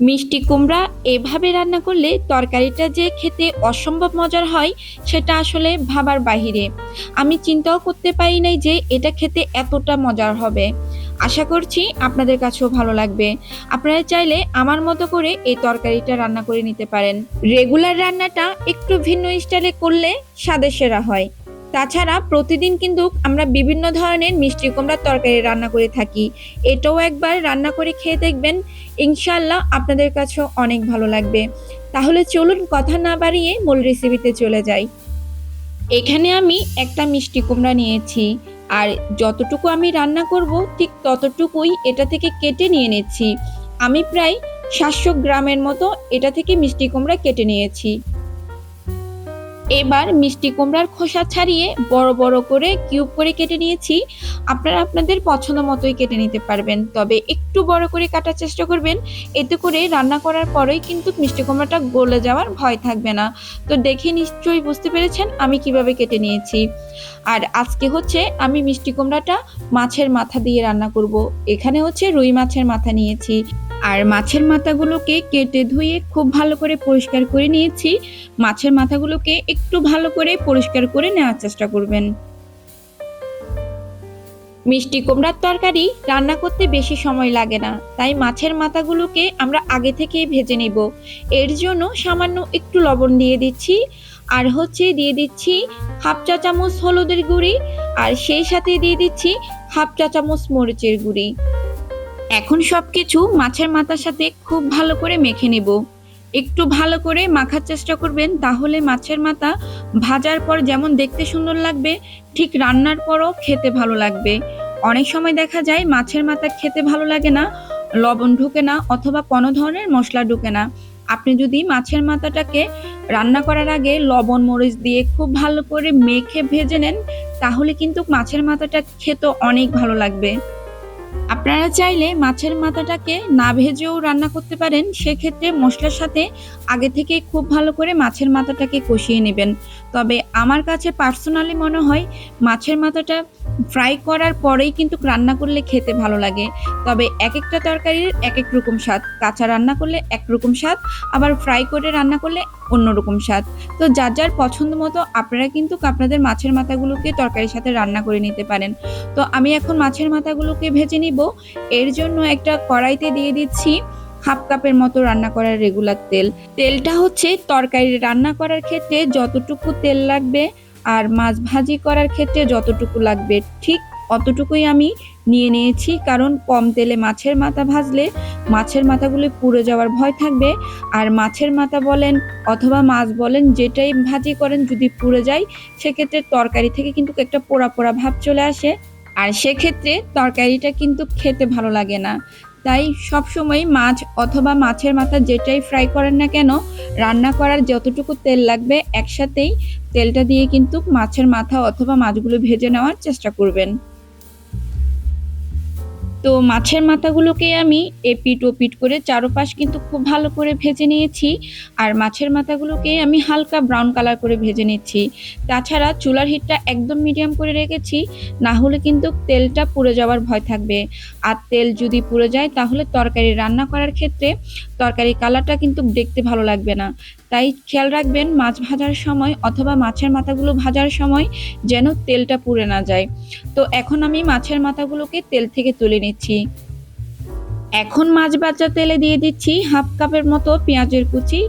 মিষ্টি কুমড়া এভাবে রান্না করলে তরকারিটা যে খেতে অসম্ভব মজার হয়, সেটা আসলে ভাবার বাহিরে। আমি চিন্তাও করতে পারি নাই যে এটা খেতে এতটা মজার হবে। আশা করছি আপনাদের কাছেও ভালো লাগবে। আপনারা চাইলে আমার মতো করে এই তরকারিটা রান্না করে নিতে পারেন। রেগুলার রান্নাটা একটু ভিন্ন স্টাইলে করলে স্বাদে সেরা হয়। তাছাড়া প্রতিদিন কিন্তু আমরা বিভিন্ন ধরনের মিষ্টি কুমড়ার তরকারি রান্না করে থাকি। এটাও একবার রান্না করে খেয়ে দেখবেন ইনশাল্লাহ আপনাদের কাছেও অনেক ভালো লাগবে। তাহলে চলুন কথা না বাড়িয়ে মূল রেসিপিতে চলে যাই। এখানে আমি একটা মিষ্টি কুমড়া নিয়েছি, আর যতটুকু আমি রান্না করব, ঠিক ততটুকুই এটা থেকে কেটে নিয়ে নিচ্ছি। আমি প্রায় সাতশো গ্রামের মতো এটা থেকে মিষ্টি কুমড়া কেটে নিয়েছি। এবার মিষ্টি কুমড়ার খোসা ছাড়িয়ে বড় বড় করে কিউব করে কেটে নিয়েছি। আপনারা আপনাদের পছন্দ মতোই কেটে নিতে পারবেন। তবে একটু বড় করে কাটার চেষ্টা করবেন। এতে করে রান্না করার পরেই কিন্তু মিষ্টি কুমড়াটা গলে যাওয়ার ভয় থাকবে না। তো দেখে নিশ্চয়ই বুঝতে পেরেছেন আমি কীভাবে কেটে নিয়েছি। আর আজকে হচ্ছে আমি মিষ্টি কুমড়াটা মাছের মাথা দিয়ে রান্না করব। এখানে হচ্ছে রুই মাছের মাথা নিয়েছি। আর মাছের মাথাগুলোকে কেটে ধুয়ে খুব ভালো করে পরিষ্কার করে নিয়েছি। মাছের মাথাগুলোকে একটু ভালো করে পরিষ্কার করে নেওয়ার চেষ্টা করবেন। মিষ্টি কুমড়ার তরকারি রান্না করতে বেশি সময় লাগে না, তাই মাছের মাথাগুলোকে আমরা আগে থেকেই ভেজে নিব। এর জন্য সামান্য একটু লবণ দিয়ে দিচ্ছি, আর হচ্ছে দিয়ে দিচ্ছি হাফ চা চামচ হলুদের গুঁড়ি, আর সেই সাথে দিয়ে দিচ্ছি হাফ চা চামচ মরিচের গুঁড়ি। এখন সবকিছু মাছের মাথার সাথে খুব ভালো করে মেখে নেব। একটু ভালো করে মাখার চেষ্টা করবেন, তাহলে মাছের মাথা ভাজার পর যেমন দেখতে সুন্দর লাগবে, ঠিক রান্নার পরও খেতে ভালো লাগবে। অনেক সময় দেখা যায় মাছের মাথা খেতে ভালো লাগে না, লবণ ঢুকে না অথবা কোনো ধরনের মশলা ঢুকে না। আপনি যদি মাছের মাথাটাকে রান্না করার আগে লবণ, মরিচ দিয়ে খুব ভালো করে মেখে ভেজে নেন, তাহলে কিন্তু মাছের মাথাটা খেতে অনেক ভালো লাগবে। আপনারা চাইলে মাছের মাথাটাকে না ভেজেও রান্না করতে পারেন। সেক্ষেত্রে মশলার সাথে আগে থেকে খুব ভালো করে মাছের মাথাটাকে কষিয়ে নেবেন। তবে আমার কাছে পার্সোনালি মনে হয় মাছের মাথাটা ফ্রাই করার পরেই কিন্তু রান্না করলে খেতে ভালো লাগে। তবে এক একটা তরকারির এক এক রকম স্বাদ। কাঁচা রান্না করলে এক রকম স্বাদ, আবার ফ্রাই করে রান্না করলে অন্য রকম স্বাদ। তো যার যার পছন্দ মতো আপনারা কিন্তু আপনাদের মাছের মাথাগুলোকে তরকারির সাথে রান্না করে নিতে পারেন। তো আমি এখন মাছের মাথাগুলোকে ভেজে নিব এর জন্য একটা কড়াইতে দিয়ে দিচ্ছি হাফ কাপের মতো রান্না করার রেগুলার তেল। তেলটা হচ্ছে তরকারি রান্না করার ক্ষেত্রে যতটুকু তেল লাগবে আর মাছ ভাজি করার ক্ষেত্রে যতটুকু লাগবে, ঠিক অতটুকুই আমি নিয়ে নিয়েছি। কারণ কম তেলে মাছের মাথা ভাজলে মাছের মাথাগুলো পুড়ে যাওয়ার ভয় থাকবে। আর মাছের মাথা বলেন অথবা মাছ বলেন যেটাই ভাজি করেন যদি পুড়ে যায়, সেক্ষেত্রে তরকারি থেকে কিন্তু একটা পোড়া পোড়া ভাব চলে আসে। আর সেক্ষেত্রে তরকারিটা কিন্তু খেতে ভালো লাগে না। তাই সবসময় মাছ অথবা মাছের মাথা যেটাই ফ্রাই করেন না কেন, রান্না করার যতটুকু তেল লাগবে একসাথেই তেলটা দিয়ে কিন্তু মাছের মাথা অথবা মাছগুলো ভেজে নেওয়ার চেষ্টা করবেন। তো মাছের মাথাগুলোকে আমি এপিট ওপিট করে চারোপাশ কিন্তু খুব ভালো করে ভেজে নিয়েছি আর মাছের মাথাগুলোকে আমি হালকা ব্রাউন কালার করে ভেজে নিচ্ছি। তাছাড়া চুলার হিটটা একদম মিডিয়াম করে রেখেছি, না হলে কিন্তু তেলটা পুড়ে যাওয়ার ভয় থাকবে। আর তেল যদি পুড়ে যায় তাহলে তরকারি রান্না করার ক্ষেত্রে তরকারি কালারটা কিন্তু দেখতে ভালো লাগবে না। তাই খেয়াল রাখবেন, মাছ ভাজার সময় অথবা মাছের মাথাগুলো ভাজার সময় যেন তেলটা পুড়ে না যায়। তো এখন আমি মাছের মাথাগুলোকে তেল থেকে তুলে নিচ্ছি। এখন মাছ ভাজা তেলে দিয়ে দিচ্ছি হাফ কাপের মতো পেঁয়াজের কুচি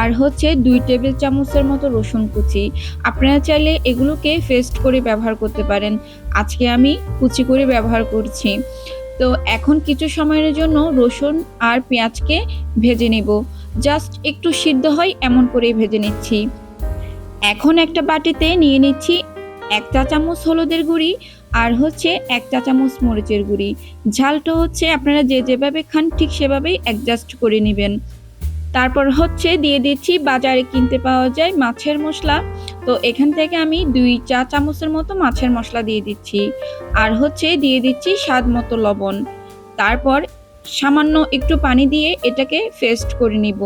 আর হচ্ছে দুই টেবিল চামচের মতো রসুন কুচি। আপনারা চাইলে এগুলোকে ফেস্ট করে ব্যবহার করতে পারেন। আজকে আমি কুচি করে ব্যবহার করছি। তো এখন কিছু সময়ের জন্য রসুন আর পেঁয়াজকে ভেজে নেব। জাস্ট একটু সিদ্ধ হয়, এমন করেই ভেজে নিচ্ছি। এখন একটা বাটিতে নিয়ে নিচ্ছি এক চা চামচ হলুদের গুঁড়ি আর হচ্ছে এক চা চামচ মরিচের গুঁড়ি। ঝালটা হচ্ছে আপনারা যে যেভাবে খান ঠিক সেভাবেই অ্যাডজাস্ট করে নেবেন। তারপর হচ্ছে দিয়ে দিচ্ছি বাজারে কিনতে পাওয়া যায় মাছের মশলা। তো এখান থেকে আমি দুই চা চামচের মতো মাছের মশলা দিয়ে দিচ্ছি। আর হচ্ছে দিয়ে দিচ্ছি স্বাদ মতো লবণ। তারপর সামান্য একটু পানি দিয়ে এটাকে ফেস্ট করে নিব।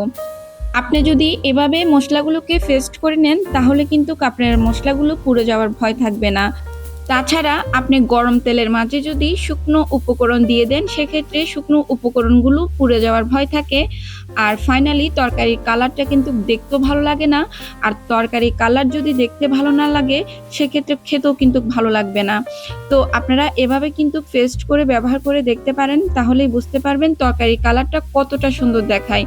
আপনি যদি এভাবে মশলাগুলোকে ফেস্ট করে নেন, তাহলে কিন্তু কাপড়ের মশলাগুলো পুড়ে যাওয়ার ভয় থাকবে না। তাছাড়া আপনি গরম তেলের মাঝে যদি শুকনো উপকরণ দিয়ে দেন, সেক্ষেত্রে শুকনো উপকরণগুলো পুড়ে যাওয়ার ভয় থাকে। আর ফাইনালি তরকারির কালারটা কিন্তু দেখতেও ভালো লাগে না। আর তরকারির কালার যদি দেখতে ভালো না লাগে, সেক্ষেত্রে খেতেও কিন্তু ভালো লাগবে না। তো আপনারা এভাবে কিন্তু পেস্ট করে ব্যবহার করে দেখতে পারেন, তাহলেই বুঝতে পারবেন তরকারির কালারটা কতটা সুন্দর দেখায়।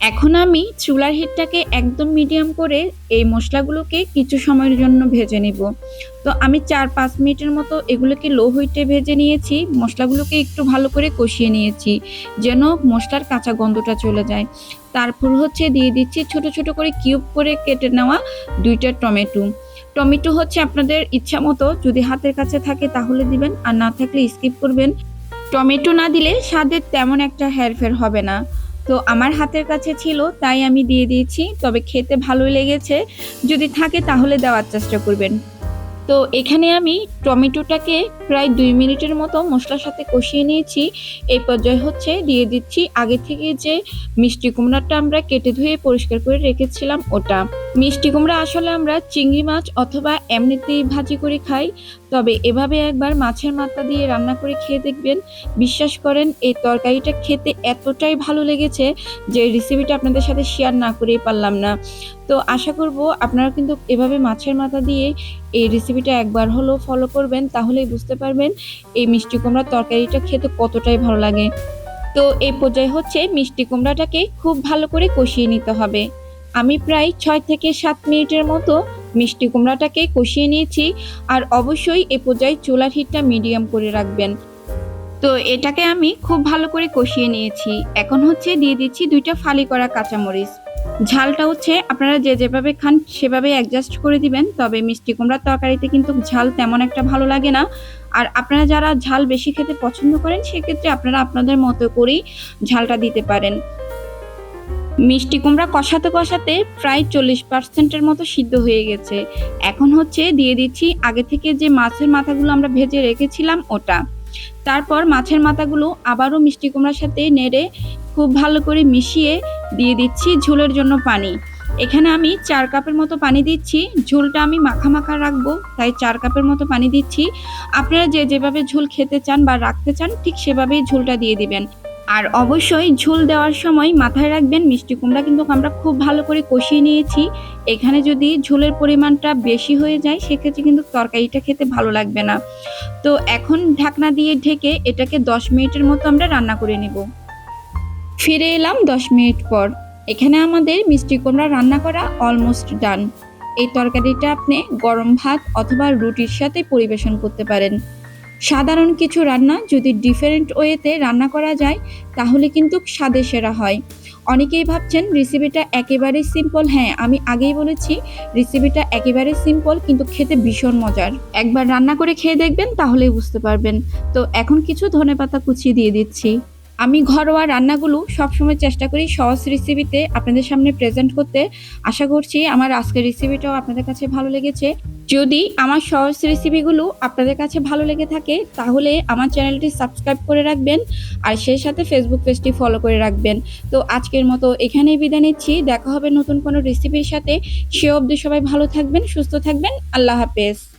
এখন আমি চুলার হিটটাকে একদম মিডিয়াম করে এই মশলাগুলোকে কিছু সময়ের জন্য ভেজে নিব। তো আমি চার পাঁচ মিনিটের মতো এগুলোকে লো হিটে ভেজে নিয়েছি, মশলাগুলোকে একটু ভালো করে কষিয়ে নিয়েছি যেন মশলার কাঁচা গন্ধটা চলে যায়। তারপর হচ্ছে দিয়ে দিচ্ছি ছোট ছোট করে কিউব করে কেটে নেওয়া দুইটা টমেটো। টমেটো হচ্ছে আপনাদের ইচ্ছা মতো যদি হাতের কাছে থাকে তাহলে দিবেন, আর না থাকলে স্কিপ করবেন। টমেটো না দিলে স্বাদের তেমন একটা হেরফের হবে না। তো আমার হাতের কাছে ছিল, তাই আমি দিয়ে দিয়েছি। তবে খেতে ভালোই লেগেছে। যদি থাকে তাহলে দেওয়ার চেষ্টা করবেন। তো এখানে আমি টমেটোটাকে প্রায় দুই মিনিটের মতো মশলার সাথে কষিয়ে নিয়েছি। এই পর্যায়ে হচ্ছে দিয়ে দিচ্ছি আগে থেকে যে মিষ্টি কুমড়াটা আমরা কেটে ধুয়ে পরিষ্কার করে রেখেছিলাম ওটা। মিষ্টি কুমড়া আসলে আমরা চিংড়ি মাছ অথবা এমনিতেই ভাজি করে খাই। তবে এভাবে একবার মাছের মাথা দিয়ে রান্না করে খেয়ে দেখবেন। বিশ্বাস করেন, এই তরকারিটা খেতে এতটাই ভালো লেগেছে যে রেসিপিটা আপনাদের সাথে শেয়ার না করেই পারলাম না। তো আশা করব আপনারা কিন্তু এভাবে মাছের মাথা দিয়ে এই রেসিপিটা একবার হলেও ফলো করবেন, তাহলেই বুঝতে পারবেন এই মিষ্টি কুমড়ার তরকারিটা খেতে কতটাই ভালো লাগে। তো এই পর্যায়ে হচ্ছে মিষ্টি কুমড়াটাকে খুব ভালো করে কষিয়ে নিতে হবে। আমি প্রায় ছয় থেকে সাত মিনিটের মতো মিষ্টি কুমড়াটাকে কষিয়ে নিয়েছি আর অবশ্যই এ পর্যায়ে চুলার হিটটা মিডিয়াম করে রাখবেন। তো এটাকে আমি খুব ভালো করে কষিয়ে নিয়েছি। এখন হচ্ছে দিয়ে দিচ্ছি দুইটা ফালি করা কাঁচামরিচ। ঝালটা হচ্ছে আপনারা যে যেভাবে খান সেভাবে অ্যাডজাস্ট করে দিবেন, তবে মিষ্টি কুমড়ার তরকারিতে কিন্তু ঝাল তেমন একটা ভালো লাগে না। আর আপনারা যারা ঝাল বেশি খেতে পছন্দ করেন, সেক্ষেত্রে আপনারা আপনাদের মতো করেই ঝালটা দিতে পারেন। মিষ্টি কুমড়া কষাতে কষাতে প্রায় চল্লিশ পার্সেন্টের মতো সিদ্ধ হয়ে গেছে। এখন হচ্ছে দিয়ে দিচ্ছি আগে থেকে যে মাছের মাথাগুলো আমরা ভেজে রেখেছিলাম ওটা। তারপর মাছের মাথাগুলো আবারও মিষ্টি কুমড়ার সাথে নেড়ে খুব ভালো করে মিশিয়ে দিয়ে দিচ্ছি ঝোলের জন্য পানি। এখানে আমি চার কাপের মতো পানি দিচ্ছি, ঝোলটা আমি মাখা মাখা রাখব, তাই চার কাপের মতো পানি দিচ্ছি। আপনারা যে যেভাবে ঝোল খেতে চান বা রাখতে চান, ঠিক সেভাবেই ঝোলটা দিয়ে দিবেন। আর অবশ্যই ঝোল দেওয়ার সময় মাথায় রাখবেন মিষ্টি কুমড়া, কিন্তু আমরা খুব ভালো করে কষিয়ে নিয়েছি। এখানে যদি ঝোলের পরিমাণটা বেশি হয়ে যায়, সেক্ষেত্রে কিন্তু তরকারিটা খেতে ভালো লাগবে না। তো এখন ঢাকনা দিয়ে ঢেকে এটাকে দশ মিনিটের মতো আমরা রান্না করে নেব। ফিরে এলাম দশ মিনিট পর। এখানে আমাদের মিষ্টি কুমড়া রান্না করা অলমোস্ট ডান এই তরকারিটা আপনি গরম ভাত অথবা রুটির সাথে পরিবেশন করতে পারেন। সাধারণ কিছু রান্না যদি ডিফারেন্ট ওয়েতে রান্না করা যায়, তাহলে কিন্তু স্বাদে সেরা হয়। অনেকেই ভাবছেন রেসিপিটা একেবারেই সিম্পল হ্যাঁ আমি আগেই বলেছি রেসিপিটা একেবারে সিম্পল কিন্তু খেতে ভীষণ মজার। একবার রান্না করে খেয়ে দেখবেন, তাহলেই বুঝতে পারবেন। তো এখন কিছু ধনেপাতা কুচিয়ে দিয়ে দিচ্ছি। আমি ঘরোয়া রান্নাগুলো সবসময় চেষ্টা করি সহজ রেসিপিতে আপনাদের সামনে প্রেজেন্ট করতে। আশা করছি আমার আজকের রেসিপিটাও আপনাদের কাছে ভালো লেগেছে। যদি আমার সহজ রেসিপিগুলো আপনাদের কাছে ভালো লেগে থাকে, তাহলে আমার চ্যানেলটি সাবস্ক্রাইব করে রাখবেন আর সেই সাথে ফেসবুক পেজটি ফলো করে রাখবেন। তো আজকের মতো এখানেই বিদায় নিচ্ছি। দেখা হবে নতুন কোনো রেসিপির সাথে। সে অবধি সবাই ভালো থাকবেন, সুস্থ থাকবেন। আল্লাহ হাফেজ।